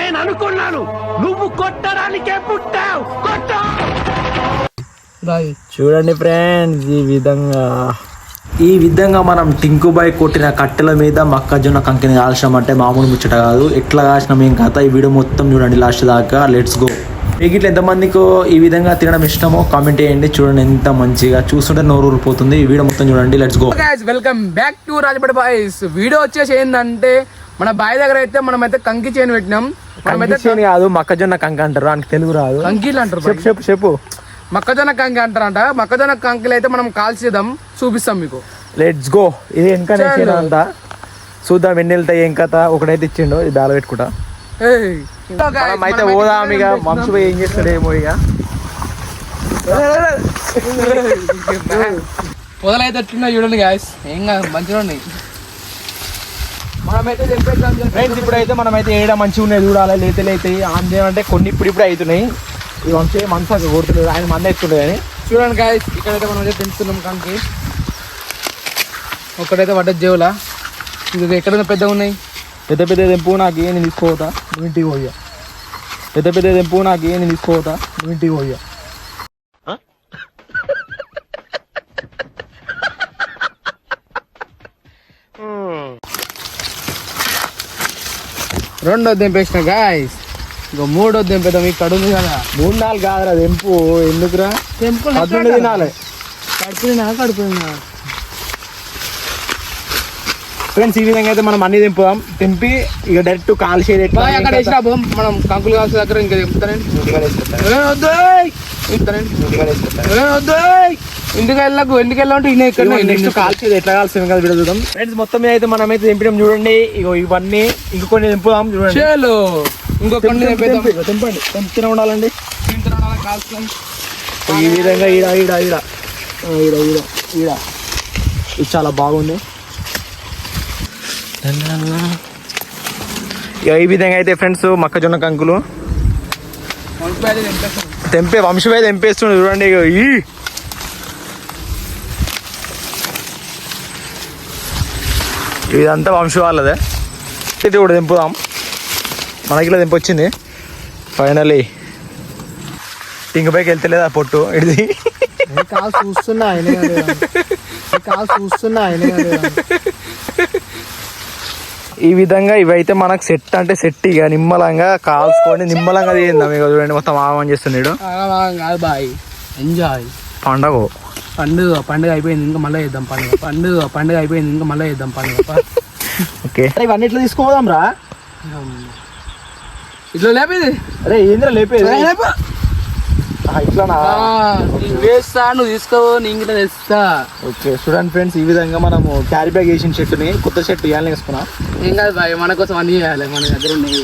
నేను అనుకున్నాను. నువ్వు కొట్టడానికే పుట్టావు. కొట్ట. చూడండి ఫ్రెండ్స్ ఈ విధంగా. ఈ విధంగా మనం టింకుబాయ్ కొట్టిన కట్టెల మీద మొక్కజొన్న కంకిని కాల్చడం అంటే మామూలు ముచ్చట కాదు. ఎట్లా కాల్చినాం ఏం కథ? ఈ వీడియో మొత్తం చూడండి లాస్ట్ దాకా. లెట్స్ గో మీకు ఇట్లా ఎంతమందికి ఈ విధంగా తినడం ఇష్టమో కామెంట్ చేయండి. చూడండి ఎంత మంచిగా చూస్తుంటే నోరు ఊరిపోతుంది. ఈ వీడియో మొత్తం చూడండి. Let's go guys welcome back to Rajapadi boys video వచ్చేసి ఏంటంటే మన బాయ్ దగ్గర అయితే మనమైతే కంకి చేయని పెట్టినాం. మనమైతే కాదు మొక్కజొన్న కంక అంటారు. దానికి తెలుగు రాదు. కంకీలు అంటారు చెప్పు చెప్పు చెప్పు. మొక్కజొన్న కంకి అంటారంట. మొక్కజొన్న కంకిలు అయితే మనం కాల్చేద్దాం చూపిస్తాం మీకు. లెట్స్ గో ఇది చలో. అంతా చూద్దాం ఎన్ని వెళ్తాయి ఏం కథ. ఒకటైతే ఇచ్చిండు ఇది దాల పెట్టుకుంటా మనం అయితే మనమైతే పోదాం ఇక. చేసినాం. వంశీ ఏం చేస్తాడేమో ఇక. మొదలైతే ఎట్లున్నా చూడండి గాయస్ ఏం కాదు మంచిగా ఉన్నాయి. మనమైతే ఫ్రెండ్స్ ఇప్పుడైతే మనం అయితే ఏడా మంచిగా ఉన్నాయి చూడాలి. లేతే లేతే ఆంధ్ర అంటే కొన్ని ఇప్పుడు ఇప్పుడు అవుతున్నాయి. ఈ వంశీ మనసు కొడుతున్నాడు. ఆయన మంద ఎత్తుండే కానీ. చూడండి గాయస్ ఇక్కడైతే మనం అయితే పెంచుతున్నాం కంకి ఒక్కడైతే పడ్డ జేవులా. ఇది ఎక్కడ పెద్ద ఉన్నాయి? పెద్ద పెద్ద తెంపు నాకు ఏం తీసుకోవతా నువ్వు ఇంటికి పోయా పెద్ద పెద్ద తెంపు నాకు ఏం తీసుకోవతా నువ్వు ఇంటికి పోయా రెండో దింపేసిన గాయస్ ఇంకో మూడో దింపేద్దాం ఇక్కడ ఉంది కదా. మూడు నాలుగు కాదురా తెంపు. ఎందుకురా? టెంపుల్ పద్దుండి తినాలి. కడుపునా కడుపునా ఫ్రెండ్స్ ఈ విధంగా అయితే మనం అన్ని తెంపుదాం. తెంపి ఇక డైరెక్ట్ కాల్ బాయ్ అక్కడ వేసిన మనం కంకులు కాల్సిన దగ్గర ఇంకా దింపుతానండి ఇంటికి వెళ్ళకు? ఇంటికి వెళ్ళాలంటే ఈయన ఇక్కడ నెక్స్ట్ కాల్చేది ఎట్లా కాల్సింది కదా వీడియో చూద్దాం. ఫ్రెండ్స్ మొత్తం మీద అయితే మనం అయితే తెంపడం చూడండి. ఇగో ఇవన్నీ ఇంక కొన్ని తెంపుదాం చూడండి. ఇగో తెంపండి. తెంపుతూనే ఉండాలండి. ఈ విధంగా ఈడ ఈడ ఈడ. ఆ, ఈడ ఈడ ఈడ. ఇది చాలా బాగుంది. ఇక ఈ విధంగా అయితే ఫ్రెండ్స్ మొక్కజొన్న కంకులు. తెంపే వంశమే తెంపేస్తుండే చూడండి ఇగో. ఈ! ఇదంతా వంశ వాళ్ళదే. ఇది కూడా తెంపుదాం. మనకి ఇలా తెంపొచ్చింది. ఫైనలీ ఇంకపైకి వెళ్తలేదా పొట్టు? ఇది కాలు చూస్తున్నా ఆయన కాలు చూస్తున్నా ఆయన ఈ విధంగా ఇవైతే మనకు సెట్ అంటే సెట్ ఇక నిమ్మలంగా కాల్చుకొని నిమ్మలంగా తీయిందాం ఇక చూడండి మొత్తం ఆగమని చేస్తున్నాడు. బాయ్. ఎంజాయ్ పండగ. పండుగ పండుగ అయిపోయింది ఇంకా మళ్ళీ చేద్దాం పండుగ. పండుగ పండుగ అయిపోయింది ఇంకా మళ్ళీ చేద్దాం పండుగ. ఓకే. ఇవన్నీ ఇట్లా తీసుకోదాం రా? ఇట్లా లేపేది? అరే ఏంద్రా లేపేది? ఇట్లానా? వేస్తా నువ్వు తీసుకో నేను కూడా తెస్తా. ఓకే చూడండి ఫ్రెండ్స్ ఈ విధంగా మనము క్యారీ బ్యాగ్ వేసిన షర్టుని కొత్త షర్ట్ ఇవ్వాలని వేసుకున్నాం. ఏం కాదు బాయ్ మన కోసం అన్ని చేయాలి మన దగ్గర ఉన్నాయి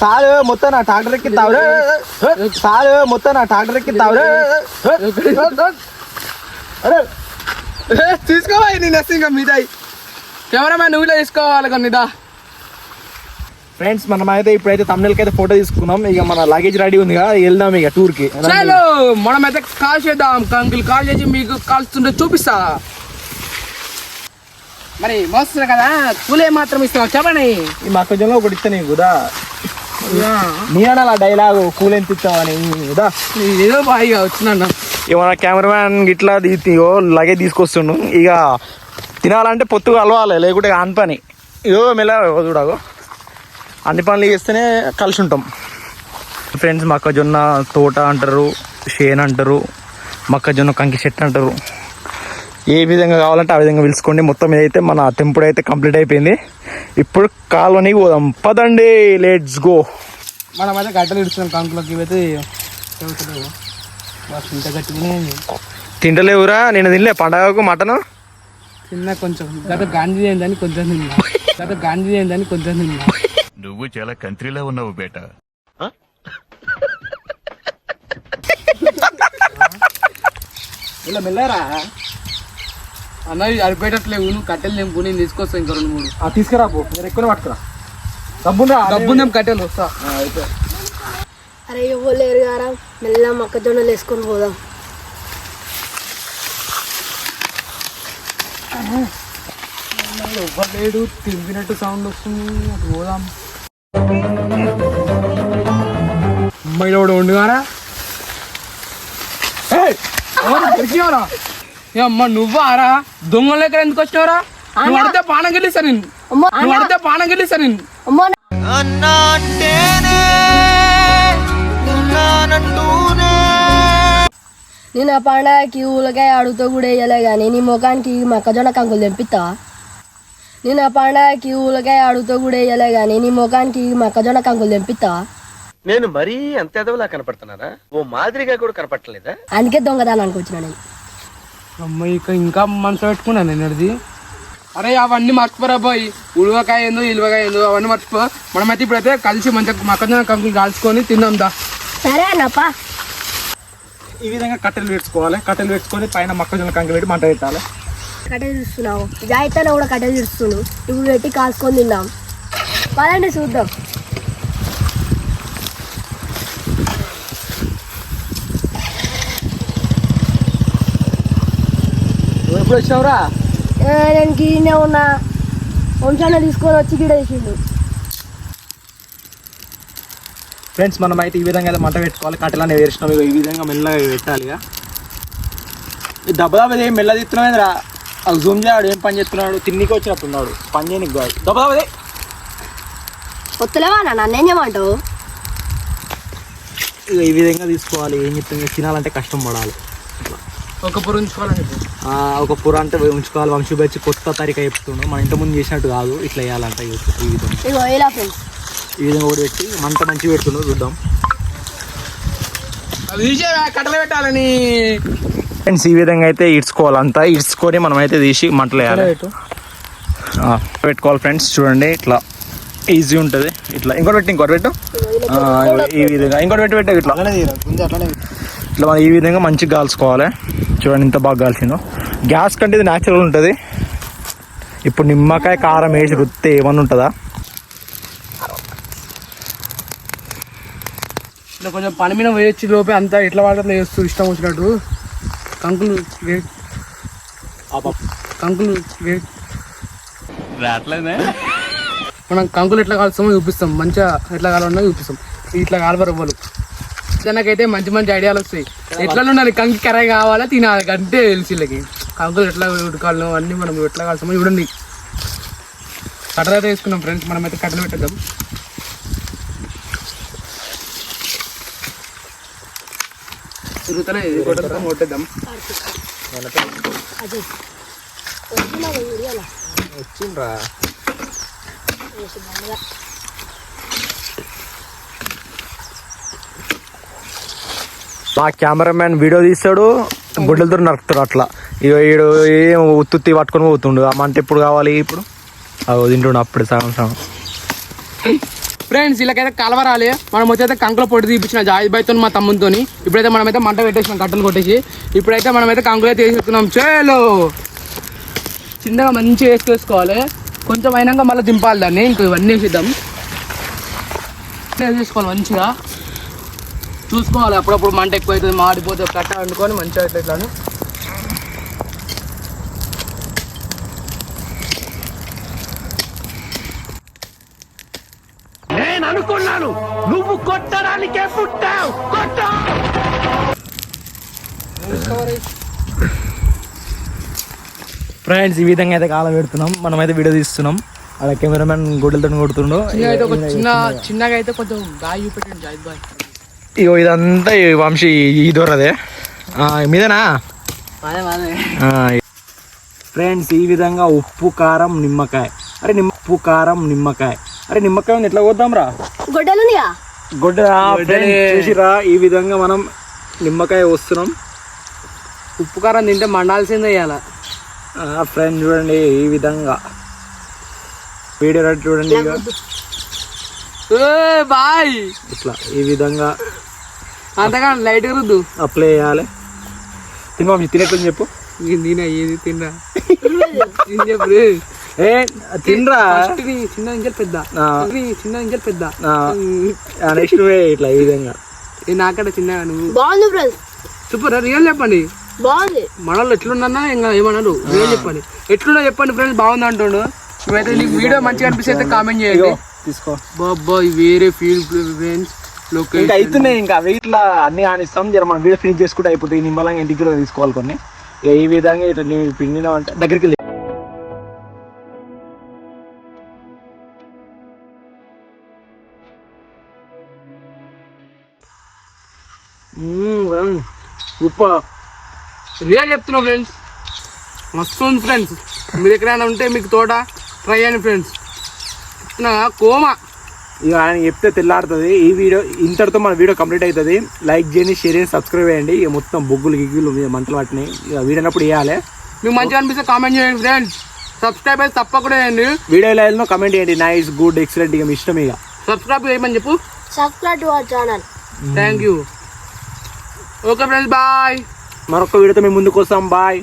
సారు మొత్తం నా ట్రాక్టర్ ఎక్కిస్తావురా సారు మొత్తం నా ట్రాక్టర్ ఎక్కిస్తావురా అరే తీసుకోవాలి నేను ఇంకా మీద కెమెరామ్యాన్ నువ్వు ఇలా తీసుకోవాలి కొన్నిదా ఫ్రెండ్స్ మనం అయితే ఇప్పుడైతే తమిళకి అయితే ఫోటో తీసుకున్నాం. ఇక మన లగేజ్ రెడీ ఉంది కదా వెళ్దాం ఇక టూర్కి. చలో మనం అయితే కాల్ చేద్దాం. కంకులు కాల్ చేసి మీకు కాల్స్తుంటే చూపిస్తా. మరి మోస్తున్నా కదా కూలే మాత్రం ఇస్తాం చెప్పండి. ఈ మొక్కజొన్న ఒకటి ఇస్తా నీకు నీ అనాలి డైలాగ్ కూల్ ఎంత ఇస్తావని కుదా ఏదో బాగా వచ్చినా మన కెమెరామ్యాన్ గిట్లా తీయో లగేజ్ తీసుకొస్తుండు. ఇక తినాలంటే పొత్తు కలవాలి లేకుంటే ఆన్ పని. ఇదో మెల్ల చూడగో అన్ని పనులు చేస్తేనే కలిసి ఉంటాం. ఫ్రెండ్స్ మొక్కజొన్న తోట అంటారు షేన్ అంటారు మొక్కజొన్న కంకి చెట్టు అంటారు. ఏ విధంగా కావాలంటే ఆ విధంగా పిలుచుకోండి. మొత్తం మీద అయితే మన టెంపుల్ అయితే కంప్లీట్ అయిపోయింది. ఇప్పుడు కాలనీకి పోదాం. పదండి లెట్స్ గో మనం అయితే గడ్డలు ఇడుస్తున్నాం కంకులకి ఇవైతే. తింటలేవురా నేను తినలే. పండగకు మటను? తిన్నా కొంచెం. గత గాంధీ అయిందని కొంచెం తిన్నా. గత గాంధీ అయిందని కొంచెం తిన్నా. నువ్వు చాలా కంట్రీలో ఉన్నావు బేటా. ఇలా మెల్లరా? అన్నవి అరిపోయేటట్లేవు నువ్వు కట్టెలు నింపు నేను తీసుకొస్తాను ఇంకా రెండు మూడు. తీసుకురా పో మీరు ఎక్కువ పట్టుకురా. డబ్బురా డబ్బు నేను కట్టెలు వస్తా. అరే ఇవ్వలేరు గారా మెల్ల మొక్కజొన్నలు వేసుకొని పోదాం. ఎవ్వలేడు తింపినట్టు సౌండ్ వస్తుంది. అటు పోదాం. అమ్మాయి కూడా ఉండుగారా? దొరికినవరా ఏ అమ్మ నువ్వారా దొంగల దగ్గర ఎందుకు వచ్చినవరా? నువ్వు అడితే పానం గెలిస్తా నేను. అమ్మో నువ్వు అడితే పానం గెలిస్తా నేను. అమ్మో నేను ఆ పండగకి ఊలకాయ అడుగుతూ కూడా వేయలే కానీ నీ ముఖానికి మొక్కజొన్న కంకులు తెంపిస్తావా నేను ఆ పండగకి ఊలకాయ అడుగుతూ కూడా వేయలే కానీ నీ ముఖానికి మొక్కజొన్న కంకులు తెంపిస్తావా నేను మరీ అంత ఎదవలా కనపడుతున్నానా? ఓ మాదిరిగా కూడా కనపడలేదా అందుకే దొంగదానికి వచ్చిన నేను. అమ్మాయి ఇక ఇంకా మనసు పెట్టుకున్నాను నేను అది అరే అవన్నీ మర్చిపోరా పోయి ఉలువకాయ ఏందో ఇలువకాయ ఏందో అవన్నీ మర్చిపో. మనమైతే ఇప్పుడైతే కలిసి మంచిగా మొక్కజొన్న కంకులు కాల్చుకొని తిందాం దా. సరే అన్నప్ప. ఈ విధంగా కట్టెలు పెట్టుకోవాలి కట్టెలు పెట్టుకొని పైన మొక్కజొన్న కంకి పెట్టి మంట పెట్టాలి. కట్టెలు చూస్తున్నావు జాయితలో కూడా కట్టెలు చూస్తుండు ఇప్పుడు పెట్టి కాసుకొని తిన్నాం. పదండి చూద్దాం. ఎప్పుడు వచ్చినావురా? ఏ, నేను గీనే ఉన్నా. వంశాన్ని తీసుకొని వచ్చి గిడ వేసిండు ఫ్రెండ్స్ మనం అయితే ఈ విధంగా మంట పెట్టుకోవాలి. కట్టెలు అనేవి వేసినాం ఈ విధంగా మెల్లగా పెట్టాలి ఇక ఈ ఏం మెల్ల తీస్తున్నావేంద్రా? అది జూమ్ చేయడు ఏం పని చేస్తున్నాడు? తిన్నికి వచ్చినట్టున్నాడు పని చేయనికి కాదు. దెబ్బ దెబ్బదే కొత్తలేవా అన్న నన్ను చేయమంటావు? ఇక ఈ విధంగా తీసుకోవాలి. ఏం చెప్తుంది తినాలంటే కష్టం పడాలి. ఒక పొరు ఉంచుకోవాలని ఒక కూర అంటే ఉంచుకోవాలి. వంశీ వచ్చి కొత్త తరిక చెప్తుండు మన ఇంత ముందు చేసినట్టు కాదు. ఇట్లా వేయాలంట ఈ విధంగా. ఇగో ఇలా ఫ్రెండ్స్? ఈ విధంగా కూడా పెట్టి మంట మంచిగా పెడుతుండు. చూద్దాం. కట్టలు పెట్టాలని ఫ్రెండ్స్ ఈ విధంగా అయితే ఇడ్చుకోవాలి అంతా ఇడ్చుకొని మనం అయితే తీసి మంటలు వేయాలి. ఆ, పెట్టుకోవాలి ఫ్రెండ్స్. చూడండి ఇట్లా ఈజీ ఉంటుంది. ఇట్లా. ఇంకోటి పెట్టి ఇంకోటి పెట్టు. ఆ, ఈ విధంగా. ఇంకోటి పెట్టి పెట్టు ఇట్లా. ఇట్లా మనం ఈ విధంగా మంచిగా కాల్చుకోవాలి చూడండి ఇంత బాగా కాల్చిందో గ్యాస్ కంటే ఇది న్యాచురల్ ఉంటుంది. ఇప్పుడు నిమ్మకాయ కారం వేసి రుత్తే ఏమన్నా ఉంటుందా? ఇట్లా కొంచెం పని మీద వేయొచ్చు లోపే అంతా ఎట్లా వాడట్లో వేస్తూ ఇష్టం వచ్చినట్టు. కంకులు వే- కంకులు మనం కంకులు ఎట్లా కాలుస్తామో చూపిస్తాం. మంచిగా ఎట్లా కావాలన్నా చూపిస్తాం. ఇట్లా కాలవరు దానికైతే మంచి మంచి ఐడియాలు వస్తాయి. ఎట్లా ఉండాలి కంకి కర్రీ కావాలా తినాలి. అంటే తెలిసి వీళ్ళకి. కంకులు ఎట్లా ఉడకాలను అన్నీ మనం ఎట్లా కాల్స్తామో చూడండి. కట్టలు అయితే వేసుకున్నాం ఫ్రెండ్స్. మనం అయితే కట్టలు పెట్టేద్దాం. తిరుగుతలే ఇది కొట్టేద్దాం. కొట్టేద్దాం వచ్చిండ్రా. మా కెమెరామ్యాన్ వీడియో తీస్తాడు గుడ్డలతో నరుకుతాడు అట్లా. ఇక ఈడు ఏం ఉత్తుత్తి పట్టుకొని పోతుండు. అమ్మంటే మంట ఎప్పుడు కావాలి ఇప్పుడు? అవి తింటుండు అప్పుడు సగం సగం. ఫ్రెండ్స్ వీళ్ళకైతే కలవరాలి మనం వచ్చైతే కంకుల పొడి తీపించిన జాయిద్ బైతో మా తమ్ముతో ఇప్పుడైతే మనమైతే మంట పెట్టేసినాం కట్టలు కొట్టేసి. ఇప్పుడైతే మనమైతే కంకులు అయితే వేసుకున్నాం చేలో! చిన్నగా మంచిగా వేసుకేసుకోవాలి. కొంచెం అయినాక మళ్ళీ దింపాలి దాన్ని. ఇంకో ఇవన్నీ వేసిద్దాం. వేసేసుకోవాలి మంచిగా. చూసుకోవాలి అప్పుడప్పుడు మంట ఎక్కువ అవుతుంది మాడిపోతే కట్ట వండుకొని మంచిగా ఇట్లా ఇట్లా అని. నేను అనుకున్నాను నువ్వు కొట్టడానికే పుట్టావు కొట్టు! ఫ్రెండ్స్ ఈ విధంగా అయితే కాలం పెడుతున్నాం. మనమైతే వీడియో తీస్తున్నాం. అక్కడ కెమెరామెన్ గుడ్డలతో కొడుతుండు. అయితే చిన్నగా అయితే కొంచెం గాయ చూపెట్టండి జాయిద్ బాయ్. ఇగో ఇదంతా ఈ వంశీ ఈ దూరదే ఆ, మీదేనా? ఫ్రెండ్స్ ఈ విధంగా ఉప్పు కారం నిమ్మకాయ. అరే నిమ్మ ఉప్పు కారం నిమ్మకాయ. అరే నిమ్మకాయ ఉంది ఎట్లా పోద్దాం రా? గొడ్డలునిగా గొడ్డ చూసిరా ఈ విధంగా మనం నిమ్మకాయ వస్తున్నాం. ఉప్పు కారం తింటే మండాల్సిందే ఇవాళ ఫ్రెండ్ చూడండి ఈ విధంగా. వీడియో రెడీ చూడండి బాయ్. ఇట్లా ఈ విధంగా. అంతగా లైట్ రుద్దు. అప్లై చేయాలి. తిని వంశీ తినేట్టు చెప్పు. నేను ఏది తినరా చెప్పు ఏ తినరా? చిన్న నుంచి పెద్ద. చిన్న నుంచి పెద్ద. నెక్స్ట్ ఇట్లా ఈ విధంగా. ఏ నాకడ చిన్నగా నువ్వు. బాగుంది ఫ్రెండ్స్ సూపర్ రియల్ చెప్పండి. బాగుంది. మనలో ఎట్లున్నా ఇంకా ఏమన్నారు రియల్ చెప్పండి. ఎట్లున్నా చెప్పండి ఫ్రెండ్స్ బాగుంది అంటుండు. ఇప్పుడైతే నీకు వీడియో మంచిగా అనిపిస్తే అయితే కామెంట్ చేయండి. తీసుకో. బాబాయ్ వేరే ఫీల్ ఫ్రెండ్స్ ఇంకా అవుతున్నాయి ఇంకా వెయిట్లా అన్ని ఆనిస్తాం. జర మనం వీడియో ఫినిష్ చేసుకుంటే అయిపోతాయి. నిమ్మలంగా ఇంటికి కూడా తీసుకోవాలి కొన్ని. ఇక ఈ విధంగా ఇట్లా నేను పిండినా అంటే దగ్గరికి వెళ్ళి. ఉప్ప. రియల్ చెప్తున్నా ఫ్రెండ్స్ మస్తు ఉంది ఫ్రెండ్స్ మీరు ఎక్కడైనా ఉంటే మీకు తోట ట్రై చేయండి ఫ్రెండ్స్ చెప్తున్నా కోమా. ఇక ఆయన చెప్తే తెల్లారుతుంది. ఈ వీడియో ఇంతటితో మన వీడియో కంప్లీట్ అవుతుంది లైక్ చేయండి షేర్ చేయండి సబ్స్క్రైబ్ చేయండి. ఇక మొత్తం బొగ్గులు గిగ్గులు మంటలు పట్టినాయి. ఇక వీడియో అన్నప్పుడు వేయాలి మీకు మంచిగా అనిపిస్తే కామెంట్ చేయండి ఫ్రెండ్స్ సబ్స్క్రైబ్ అయితే తప్పకుండా చేయండి. వీడియో ఎలా వెళ్ళినో కమెంట్ చేయండి. నైస్ గుడ్ ఎక్సలెంట్ ఇక మీ ఇష్టం ఇక. సబ్స్క్రైబ్ చేయమని చెప్పు. Subscribe to our channel thank you okay friends bye మరొక వీడియోతో మేము ముందుకు వస్తాం. బాయ్